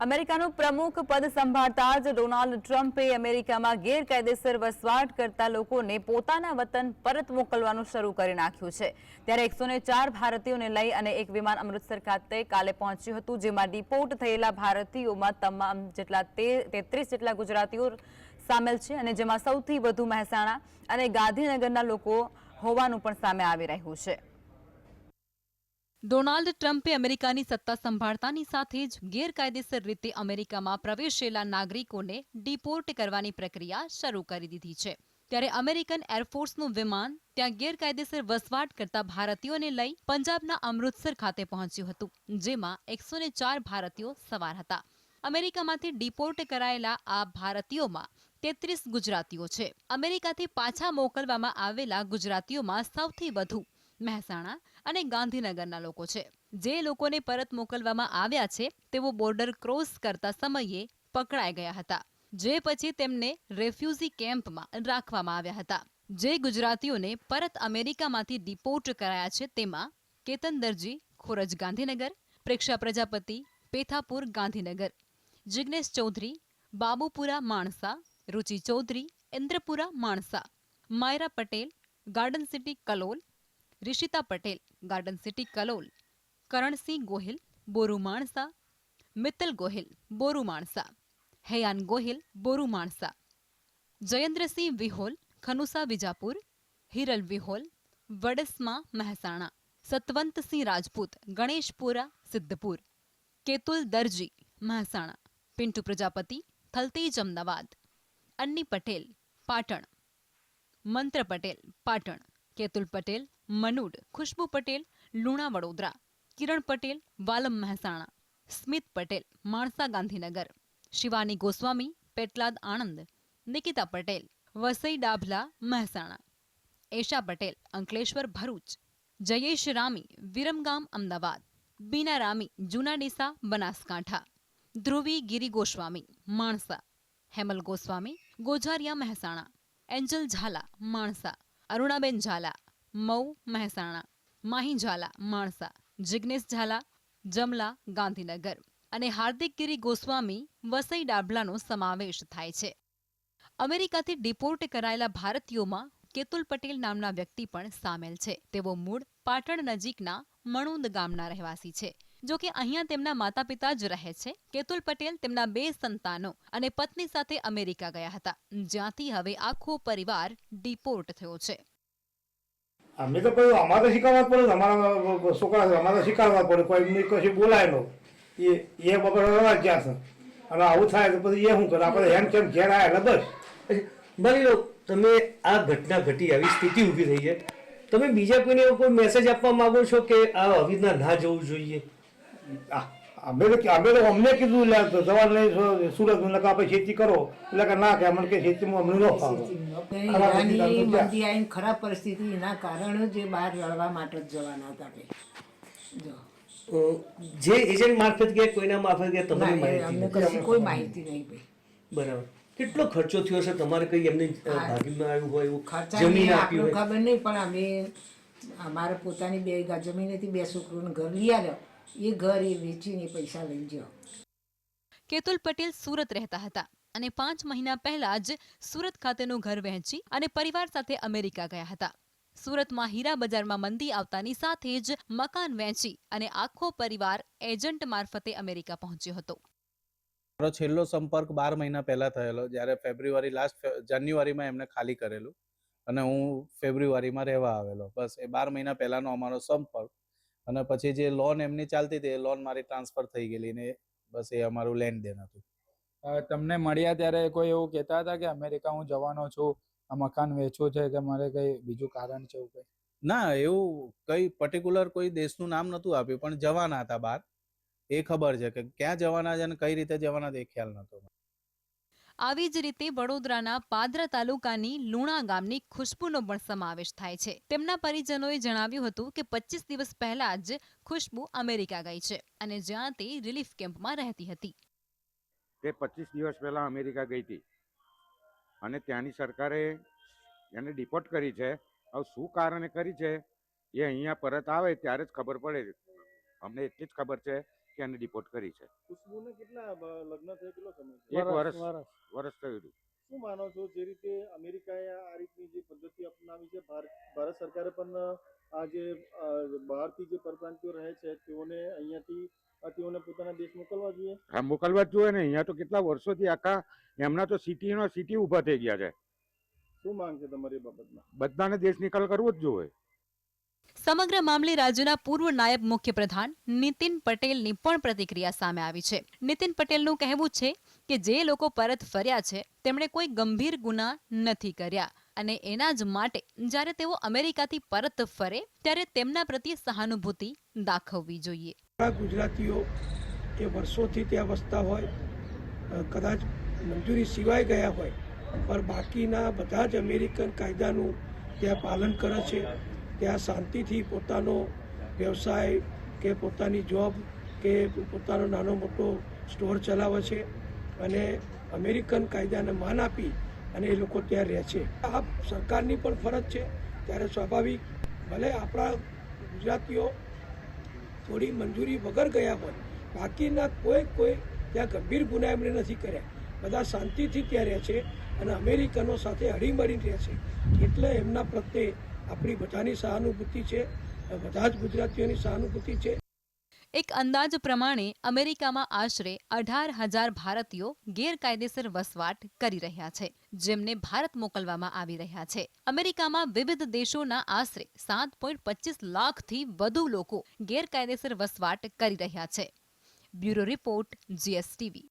અમેરિકાનું પ્રમુખ પદ સંભાળતા જ ડોનાલ્ડ ટ્રમ્પે અમેરિકામાં ગેરકાયદેસર વસવાટ કરતા લોકોને પોતાના વતન પરત મોકલવાનું શરૂ કરી નાખ્યું છે. ત્યારે એકસો ભારતીયોને લઈ અને એક વિમાન અમૃતસર ખાતે કાલે પહોંચ્યું હતું, જેમાં ડિપોર્ટ થયેલા ભારતીયોમાં તમામ જેટલા તેત્રીસ જેટલા ગુજરાતીઓ સામેલ છે અને જેમાં સૌથી વધુ મહેસાણા અને ગાંધીનગરના લોકો હોવાનું પણ સામે આવી રહ્યું છે. ડોનાલ્ડ ટ્રમ્પે અમેરિકાની સત્તા સંભાળતાની સાથે જ ગેરકાયદેસર રીતે અમેરિકામાં પ્રવેશેલા નાગરિકોને ડિપોર્ટ કરવાની પ્રક્રિયા શરૂ કરી દીધી છે. ત્યારે અમેરિકન એરફોર્સનું વિમાન ત્યાં ગેરકાયદેસર વસવાટ કરતા ભારતીયોને લઈ પંજાબના અમૃતસર ખાતે પહોંચ્યું હતું, જેમાં એકસો ચાર ભારતીયો સવાર હતા. અમેરિકામાંથી ડિપોર્ટ કરાયેલા આ ભારતીયોમાં તેત્રીસ ગુજરાતીઓ છે. અમેરિકાથી પાછા મોકલવામાં આવેલા ગુજરાતીઓમાં સૌથી વધુ મહેસાણા અને ગાંધીનગરના લોકો છે. જે લોકોને પરત મોકલવામાં આવ્યા છે, તેઓ બોર્ડર ક્રોસ કરતા સમયે પકડાઈ ગયા હતા, જે પછી તેમને રેફ્યુઝી કેમ્પમાં રાખવામાં આવ્યા હતા. જે ગુજરાતીઓને પરત અમેરિકામાંથી ડિપોર્ટ કરાયા છે તેમાં Ketan Darji Khoraj Gandhinagar, Preksha Prajapati, Pethapur Gandhinagar, Jignesh Chaudhari, Babupura Mansa, Ruchi Chaudhari, Indrapura Mansa, Maira Patel, Garden City Kalol Rishita Patel Garden City Kalol Karansinh Gohil Boru Mansa Mittal Gohil Boru Mansa Haiyan Gohil Boru Mansa Jayendrasinh Vihol Khanusa Vijapur Hiral Vihol Vadasma Mehsana Satvantsinh Rajput Ganeshpura Siddhpur Ketul Darji Mehsana Pintu Prajapati Thaltej Ahmedabad Anni Patel Patan Mantra Patel Patan Ketul Patel મનુડ ખુશ્બુ પટેલ લુણા વડોદરા કિરણ પટેલ વાલમ મહેસાણા સ્મિત પટેલ માણસા ગાંધીનગર શિવાની ગોસ્વામી પેટલાદ આણંદ નિકિતા પટેલ વસઈ ડાભલા મહેસાણા એશા પટેલ અંકલેશ્વર ભરૂચ જયેશ રામી વિરમગામ અમદાવાદ બીના રામી જૂના Deesa Banaskantha Dhruvi Giri Goswami Mansa Hemal Goswami Gozaria Mehsana Angel Zala Mansa Arunaben Zala Mau Mehsana Mahi Zala Mansa, Jignesh Zala, Jamla, Gandhinagar અને હાર્દિક ગિરી ગોસ્વામી વસઈ ડાભલાનો સમાવેશ થાય છે. અમેરિકાથી deport કરાયેલા ભારતીયોમાં કેતુલ પટેલ નામના વ્યક્તિ પણ સામેલ છે. તેઓ મૂળ પાટણ નજીકના મણુંદ ગામના રહેવાસી છે. જો કે અહીંયા તેમના માતા પિતા જ રહે છે. કેતુલ પટેલ તેમના બે સંતાનો અને પત્ની સાથે અમેરિકા ગયા હતા. જ્યાંથી હવે આખો પરિવાર ડિપોર્ટ થયો છે. અમે તો કહ્યું અમારે તો શીખવવા પડે અમારા છોકરા અમારે શીખવાડવા પડે કોઈ એમને કશું બોલાય નો એ એ બપોર રવા ગયા છે. અને આવું થાય તો પછી એ શું કરે? આપણે હેમ કેમ ઘેર આવ્યા એટલે બસ. માની લો તમે આ ઘટના ઘટી આવી સ્થિતિ ઊભી થઈ છે. તમે બીજા કોઈને એવો કોઈ મેસેજ આપવા માંગો છો કે આ અવિધના ના જવું જોઈએ? આ, અમે તો અમે તો અમને કીધું લે તો નહીં સુરતનું આપણે ખેતી કરો. એટલે કે ના કે અમને કે ખેતીમાં અમને ન ફાવે. ખરાબ પરિસ્થિતિ એના કારણે જે બહાર લડવા માટે જ જવાના હતા કે. જો. જે એજન્ટ મારફત ગયા કોઈના મારફત ગયા તમારી માહિતી અમને નથી. કશી કોઈ માહિતી નહીં ભાઈ. બરાબર. કેટલો ખર્ચો થયો છે તમારે કઈ એમને ભાગીમાં આવ્યું હોય એવું? જમીન આપી હોય? ખબર નહીં પણ અમે અમારે પોતાની બે જમીન હતી બે છોકરોને ઘર લઈ આવ્યો. એ ઘર એ વેચીને પૈસા લઈ ગયો. કેતુલ પટેલ સુરત રહેતા હતા અને પાંચ મહિના પહેલા જ સુરત ખાતેનું ઘર વહેંચી અને પરિવાર સાથે અમેરિકા ગયા હતા. સુરતમાં હીરા બજારમાં મંદી આવતાની સાથે જ મકાન વેચી અને આખો પરિવાર એજન્ટ મારફતે અમેરિકા પહોંચ્યો હતો. મારો છેલ્લો સંપર્ક બાર મહિના પહેલા થયેલો જ્યારે ફેબ્રુઆરી લાસ્ટ જાન્યુઆરીમાં એમને ખાલી કરેલું અને હું ફેબ્રુઆરીમાં રહેવા આવેલો. બસ એ બાર મહિના પહેલાનો અમારો સંપર્ક અને પછી જે લોન એમની ચાલતી હતી એ લોન મારી ટ્રાન્સફર થઈ ગયેલી ને બસ એ અમારું લેન દેન હતું તમને મળ્યા ત્યારે કોઈ એવું કહેતા હતા કે અમેરિકા હું જવાનો છું આ મકાન વેચવું છે કે મારે કઈ બીજું કારણ છે એવું કઈ? ના એવું કઈ પર્ટિક્યુલર કોઈ દેશનું નામ નતું આપ્યું પણ જવાના હતા બહાર. એ ખબર છે કે ક્યાં જવાના છે અને કઈ રીતે જવાના તે એ ખ્યાલ નતો આવી જ રીતે વડોદરાના પાદરા તાલુકાની લુણા ગામની ખુશ્બુનો પણ સમાવેશ થાય છે. તેમના પરિજનોએ જણાવ્યું હતું કે પચીસ દિવસ પહેલા જ ખુશ્બુ અમેરિકા ગઈ છે અને જ્યાં તે રિલીફ કેમ્પમાં રહેતી હતી. તે પચીસ દિવસ પહેલાં અમેરિકા ગઈ હતી. અને ત્યાંની સરકારે એને ડિપોર્ટ કરી છે. હવે શું કારણે કરી છે? એ અહીંયા પરત આવે ત્યારે જ ખબર પડે. અમને એટલી જ ખબર છે. ત્યાંને ડિપોર્ટ કરી છે. ખુશ્બુને કેટલા લગ્ન થયા કેટલો સમય એક વર્ષ વર્ષ. થયું હતું. શું માનો છો જે રીતે અમેરિકાએ આ રીતની જે પદ્ધતિ અપનાવી છે? ભારત ભારત સરકારે પણ આ જે બહારથી જે પરપ્રાંતિઓ રહે છે તેઓને અહીંયાથી તેઓને પોતાના દેશ મોકલવા જોઈએ? હા મોકલવા જ જોઈએ ને. અહીંયા તો કેટલા વર્ષોથી આખા એમના તો સિટીનો સિટી ઊભા થઈ ગયા છે. શું માંગ છે તમારી બાબતમાં? બધાને દેશ નિકાલ કરવો જ જોઈએ. સમગ્ર મામલે રાજ્યના પૂર્વ નાયબ મુખ્યપ્રધાન નીતિન પટેલની પણ પ્રતિક્રિયા સામે આવી છે. નીતિન પટેલનું કહેવું છે કે જે લોકો પરત ફર્યા છે, તેમણે કોઈ ગંભીર ગુના નથી કર્યા અને એના જ માટે જ્યારે તેઓ અમેરિકાથી પરત ફરે, ત્યારે તેમના પ્રત્યે સહાનુભૂતિ દાખવવી જોઈએ. ગુજરાતીઓ કે વર્ષોથી ત્યાં વસતા હોય કદાચ મંજૂરી સિવાય ગયા હોય, પણ બાકીના બધા જ અમેરિકન કાયદાનું ત્યાં પાલન કરે છે. ત્યાં શાંતિથી પોતાનો વ્યવસાય કે પોતાની જોબ કે પોતાનો નાનો મોટો સ્ટોર ચલાવે છે અને અમેરિકન કાયદાને માન આપી અને એ લોકો ત્યાં રહે છે. આ સરકારની પણ ફરજ છે. ત્યારે સ્વાભાવિક, ભલે આપણા ગુજરાતીઓ થોડી મંજૂરી વગર ગયા હોય, બાકીના કોઈ કોઈ ત્યાં ગંભીર ગુના એમણે નથી કર્યા. બધા શાંતિથી ત્યાં રહે છે અને અમેરિકનો સાથે હળીમળી રહે છે. એટલે એમના પ્રત્યે આપણી બધાની સહાનુભૂતિ છે, બધા જ ગુજરાતીઓની સહાનુભૂતિ છે. એક અંદાજ પ્રમાણે અમેરિકામાં આશરે અઢાર હજાર ભારતીયો ગેરકાયદેસર વસવાટ કરી રહ્યા છે, જેમને ભારત મોકલવામાં આવી રહ્યા છે. અમેરિકામાં વિવિધ દેશોના આશરે સાત પોઈન્ટ પચીસ લાખથી વધુ લોકો ગેરકાયદેસર વસવાટ કરી રહ્યા છે. Bureau report, GSTV.